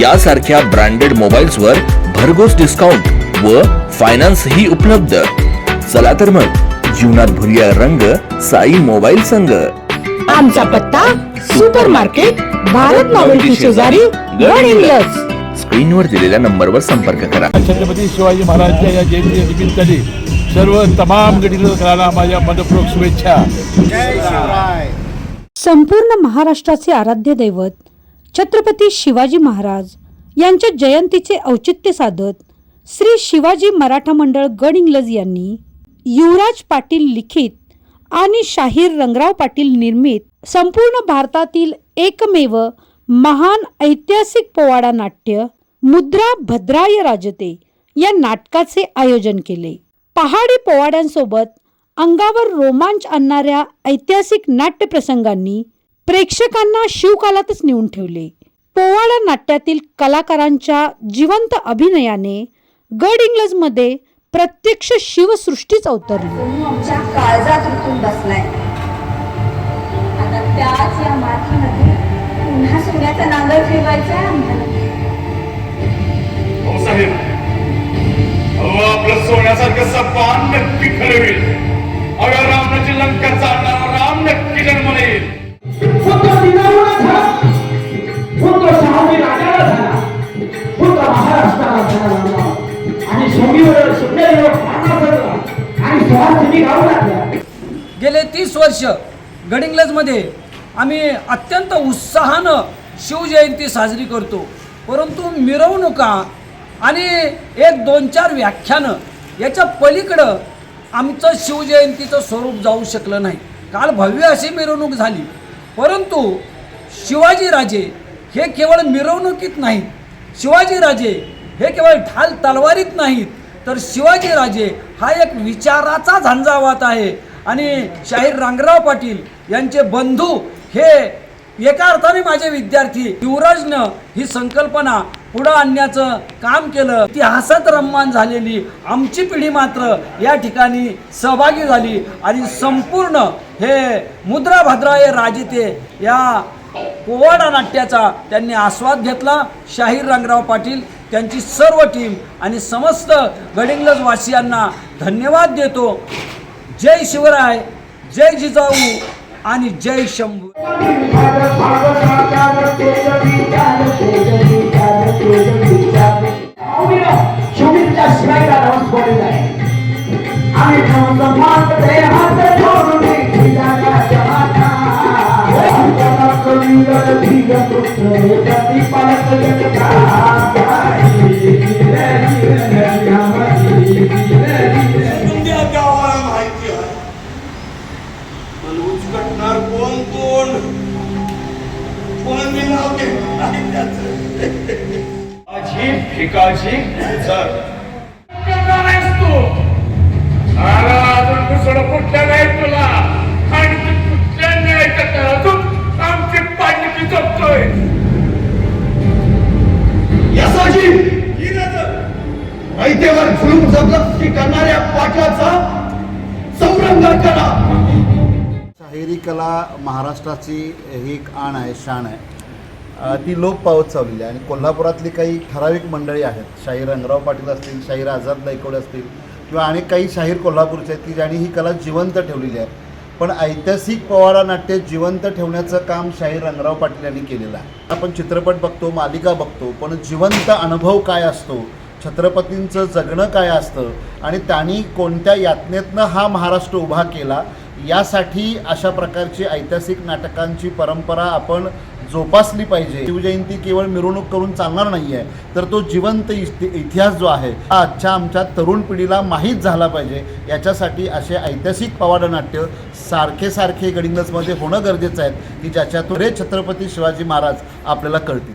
यासारख्या branded mobiles वर भरघोस डिस्काउंट व फायनान्स ही उपलब्ध. चला तर मग जीवनात भरूया रंग साई मोबाईल संघ. आमचा पत्ता सुपर मार्केट भारत नॉवेल्टी शेजारी गड हिंग्लज स्क्रीनवर दिलेल्या नंबरवर संपर्क करा. छत्रपती शिवाजी महाराजच्या या जयंती निमित्ताने सर्व तमाम गडिकरांना माझ्या मनपूर्वक शुभेच्छा. संपूर्ण महाराष्ट्राचे आराध्य दैवत छत्रपती शिवाजी महाराज यांच्या जयंतीचे औचित्य साधत श्री शिवाजी मराठा मंडळ गड इंग्लज यांनी युवराज पाटील लिखित आणि शाहीर रंगराव पाटील निर्मित संपूर्ण भारतातील एकमेव महान ऐतिहासिक पोवाडा नाट्य मुद्रा भद्राय राजते या नाटकाचे आयोजन केले. पहाडी पोवाड्यांसोबत अंगावर रोमांच आणणाऱ्या ऐतिहासिक नाट्यप्रसंगांनी प्रेक्षकांना शिवकालातच नेऊन ठेवले. पोवाडा नाट्यातील कलाकारांच्या जिवंत अभिनयाने गड इंग्लजमध्ये प्रत्यक्ष शिवसृष्टीच अवतरली. आमच्या काळजात रुतून बसलाय. आता त्याच या मातीमध्ये पुन्हा सोन्याचा नांगर फिरवायचा आहे आम्हाला. हो साहेब. अहो आपलं सोन्यासारखं सपान नक्की खरवेल अगं रावणाची लंका चालणारा राम नक्की वर्ष गडिंग्लजमध्ये आम्ही अत्यंत उत्साहानं शिवजयंती साजरी करतो. परंतु मिरवणुका आणि एक दोन चार व्याख्यानं याच्या पलीकडं आमचं शिवजयंतीचं स्वरूप जाऊ शकलं नाही. काल भव्य अशी मिरवणूक झाली. परंतु शिवाजीराजे हे केवळ मिरवणुकीत नाहीत. शिवाजीराजे हे केवळ ढाल तलवारीत नाहीत. तर शिवाजीराजे हा एक विचाराचा झंझावात आहे. आणि शाहीर रांगराव पाटील यांचे बंधू हे एका अर्थाने माझे विद्यार्थी युवराजनं ही संकल्पना पुढं आणण्याचं काम केलं. इतिहासात रममान झालेली आमची पिढी मात्र या ठिकाणी सहभागी झाली आणि संपूर्ण हे मुद्रा भद्राय राजिते या पोवाडा नाट्याचा त्यांनी आस्वाद घेतला. शाहीर रंगराव पाटील त्यांची सर्व टीम आणि समस्त गडिंग्लज वासियांना धन्यवाद देतो. जय शिवराय जय जिजाऊ आणि जय शंभू. भिकाजी सर. तू? अरे अजून दुसरं कुठलं नाही तुला? आणि तू कुठल्या न्यायचं तर अजून आमची पाडणीची जपतोय? यासाची ऐतेवर झुलूम जबरदस्ती करणाऱ्या पाटलाचा संरंग करा. शाहिरी कला महाराष्ट्राची ही एक आण आहे शान आहे. ती लोप पावत चाललेली आहे. आणि कोल्हापुरातली काही ठराविक मंडळी आहेत शाहीर रंगराव पाटील असतील शाहीर आझाद नाईकवडे असतील किंवा अनेक काही शाहीर कोल्हापूरचे आहेत की ज्यांनी ही कला जिवंत ठेवलेली आहे. पण ऐतिहासिक पवारा नाट्य जिवंत ठेवण्याचं काम शाहीर रंगराव पाटील यांनी केलेलं आहे. आपण चित्रपट बघतो मालिका बघतो पण जिवंत अनुभव काय असतो? छत्रपतींचं जगणं काय असतं? आणि त्यांनी कोणत्या यातनेतनं हा महाराष्ट्र उभा केला? यासाठी अशा प्रकारची ऐतिहासिक नाटकांची परंपरा आपण जोपासली पाहिजे. शिवजयंती केवळ मिरवणूक करून चालणार नाही आहे तर तो जिवंत इति- इतिहास जो आहे हा आजच्या आमच्या तरुण पिढीला माहीत झाला पाहिजे. याच्यासाठी असे ऐतिहासिक पवाड नाट्य सारखे सारखे गडिंगजमध्ये होणं गरजेचं आहे की ज्याच्यातून रे छत्रपती शिवाजी महाराज आपल्याला कळतील.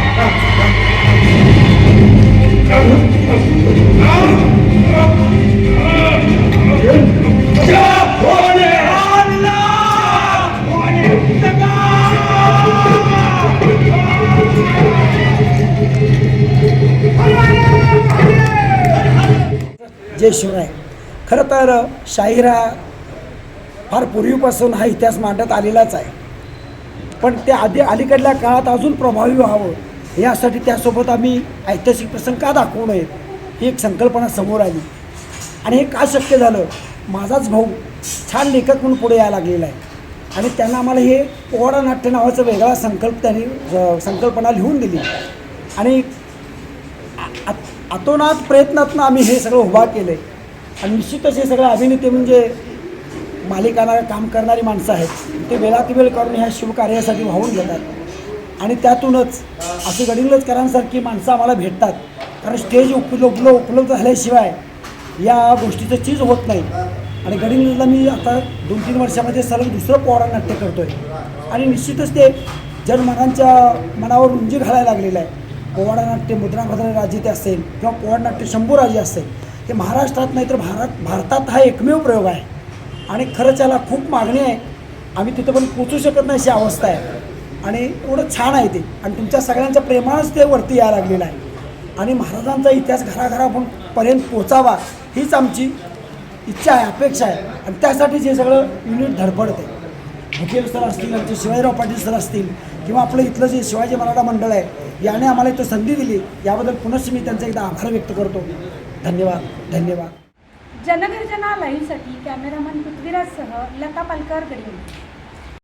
जय शिवराय खरं तर शाहीर हा फार पूर्वीपासून हा इतिहास मांडत आलेलाच आहे. पण ते आधी अलीकडल्या काळात अजून प्रभावी व्हावं यासाठी त्यासोबत आम्ही ऐतिहासिक प्रसंग का दाखवू नयेत ही एक संकल्पना समोर आली. आणि हे का शक्य झालं? माझाच भाऊ छान लेखक म्हणून पुढे यायला लागलेला आहे. आणि त्यांना आम्हाला हे पोवाडा नाट्य नावाचा वेगळा संकल्प त्यांनी संकल्पना लिहून दिली. आणि आत आतोनात अतोनात प्रयत्नातनं आम्ही हे सगळं उभा केलं आहे आणि निश्चितच हे सगळे अभिनेते म्हणजे मालिकांना काम करणारी माणसं आहेत. ते वेळातवेळ करून ह्या शिवकार्यासाठी वाहून घेतात. आणि त्यातूनच असे गडिंगलजकरांसारखी माणसं आम्हाला भेटतात. कारण स्टेज उपलब्ध उपलब्ध झाल्याशिवाय या गोष्टीचं चीज होत नाही. आणि गडिंग्लजला मी आता दोन तीन वर्षामध्ये सलग दुसरं पोवाडा नाट्य करतो आहे आणि निश्चितच ते जनमनांच्या मनावर रुंजी घालायला लागलेलं आहे. पोवाडा नाट्य मुद्राभद्र राजे ते असेल किंवा पोवाड नाट्य शंभूराजे असेल हे महाराष्ट्रात नाही तर भारत भारतात हा एकमेव प्रयोग आहे. आणि खरंच याला खूप मागणी आहे. आम्ही तिथं पण पोचू शकत नाही अशी अवस्था आहे. आणि एवढं छान आहे ते. आणि तुमच्या सगळ्यांच्या प्रेमानंच ते वरती यायला लागलेलं आहे. आणि महाराजांचा इतिहास घराघरापर्यंत पर्यंत पोचावा हीच आमची इच्छा आहे अपेक्षा आहे. आणि त्यासाठी जे सगळं युनिट धडपडत आहे. सर असतील आमचे शिवाजीराव पाटील सर असतील किंवा आपलं इथलं जे शिवाजी मराठा मंडळ आहे याने आम्हाला इथं संधी दिली. याबद्दल पुनश्च मी त्यांचा एकदा आभार व्यक्त करतो. धन्यवाद धन्यवाद. जनगर्जना लाईव्हसाठी कॅमेरामन पृथ्वीराजसह लता पालकर गडिंग